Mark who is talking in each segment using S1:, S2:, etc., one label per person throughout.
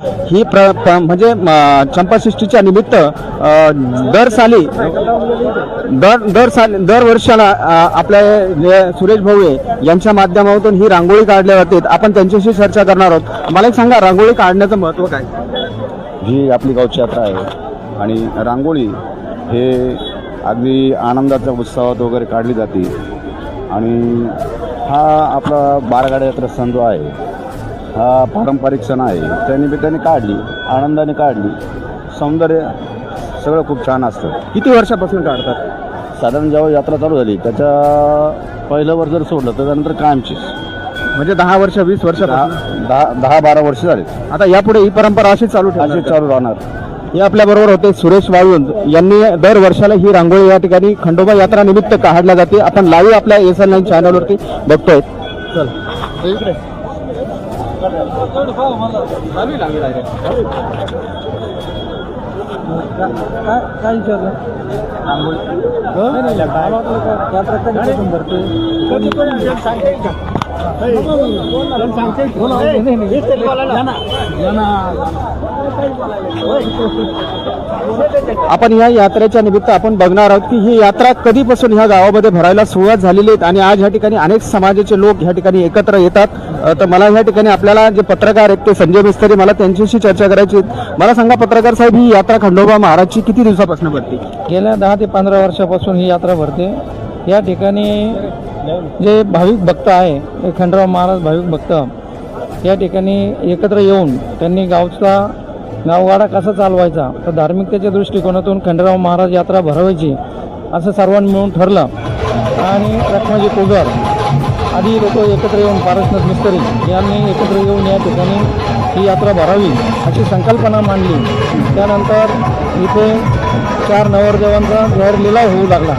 S1: ही प्र प्र- म्हणजे चंपाषष्टीच्या निमित्त दर साली दर दर साली दर वर्षाला आपल्या जे सुरेश भाऊये यांच्या माध्यमातून ही रांगोळी काढल्या जाते आपण त्यांच्याशी चर्चा करणार आहोत. मला एक सांगा रांगोळी काढण्याचं महत्त्व काय?
S2: ही आपली गावची यात्रा आहे आणि रांगोळी हे अगदी आनंदाच्या उत्सवात वगैरे काढली जाते. आणि हा आपला बारगाड्या यात्रा सण जो आहे हा पारंपरिक सण आहे. त्या निमित्ताने काढली आनंदाने काढली. सौंदर्य सगळं खूप छान असतं.
S1: किती वर्षापासून काढतात?
S2: साधारण जेव्हा यात्रा चालू झाली त्याच्या पहिलं वर्ष जर सोडलं तर त्यानंतर कायमचीच.
S1: म्हणजे दहा वर्ष वीस
S2: दहा
S1: वर्षापासून?
S2: दहा दहा बारा वर्ष झाली.
S1: आता यापुढे ही परंपरा अशीच चालू
S2: अशी
S1: ठेवणार
S2: चालू राहणार.
S1: हे आपल्या बरोबर होते सुरेश वाळुंज. यांनी दर वर्षाला ही रांगोळी या ठिकाणी खंडोबा यात्रा निमित्त काढल्या जाते. आपण लाईव्ह आपल्या एस एल नाईन चॅनलवरती बघतोय. चल काय काय विचारलं आंघोळ यात्रा कधी का आपण या यात्रेच्या निमित्त आपण बघणार आहोत की ही यात्रा कधीपासून ह्या गावामध्ये भरायला सुरुवात झालेली आहे आणि आज ह्या ठिकाणी अनेक समाजाचे लोक ह्या ठिकाणी एकत्र येतात. तर मला ह्या ठिकाणी आपल्याला जे पत्रकार आहेत ते संजय मिस्त्री मला त्यांच्याशी चर्चा करायची मला सांगा पत्रकार साहेब ही यात्रा खंडोबा महाराजची किती दिवसापासून भरते?
S3: गेल्या दहा ते पंधरा वर्षापासून ही यात्रा भरते. या ठिकाणी जे भाविक भक्त आहे खंडराव महाराज भाविक भक्त या ठिकाणी एकत्र येऊन त्यांनी गावचा गावगाडा कसा चालवायचा तर धार्मिकतेच्या दृष्टिकोनातून खंडराव महाराज यात्रा भरवायची असं सर्वांनी मिळून ठरलं. आणि रखमाजी कोगर आधी लोक एकत्र येऊन पारसनाथ मिस्त्री यांनी एकत्र येऊन या ठिकाणी ही यात्रा भरावी अशी संकल्पना मांडली. त्यानंतर इथे चार नवरदेवांचा घर लिलाव होऊ लागला.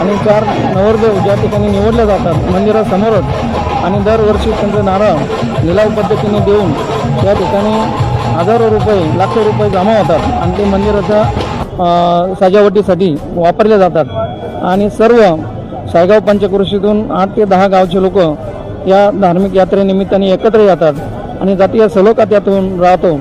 S3: आणि चार नवरदेव ज्या ठिकाणी निवडले जातात मंदिरासमोरच आणि दरवर्षी त्यांचे नारळ लिलाव पद्धतीने देऊन त्या ठिकाणी हजारो रुपये लाखो रुपये जमा होतात आणि ते मंदिराच्या सजावटीसाठी वापरले जातात. आणि सर्व सायगाव पंचक्रोशीतून आठ ते दहा गावचे लोक या धार्मिक यात्रेनिमित्ताने एकत्र येतात आणि जातीय सलोखा त्यातून राहतो.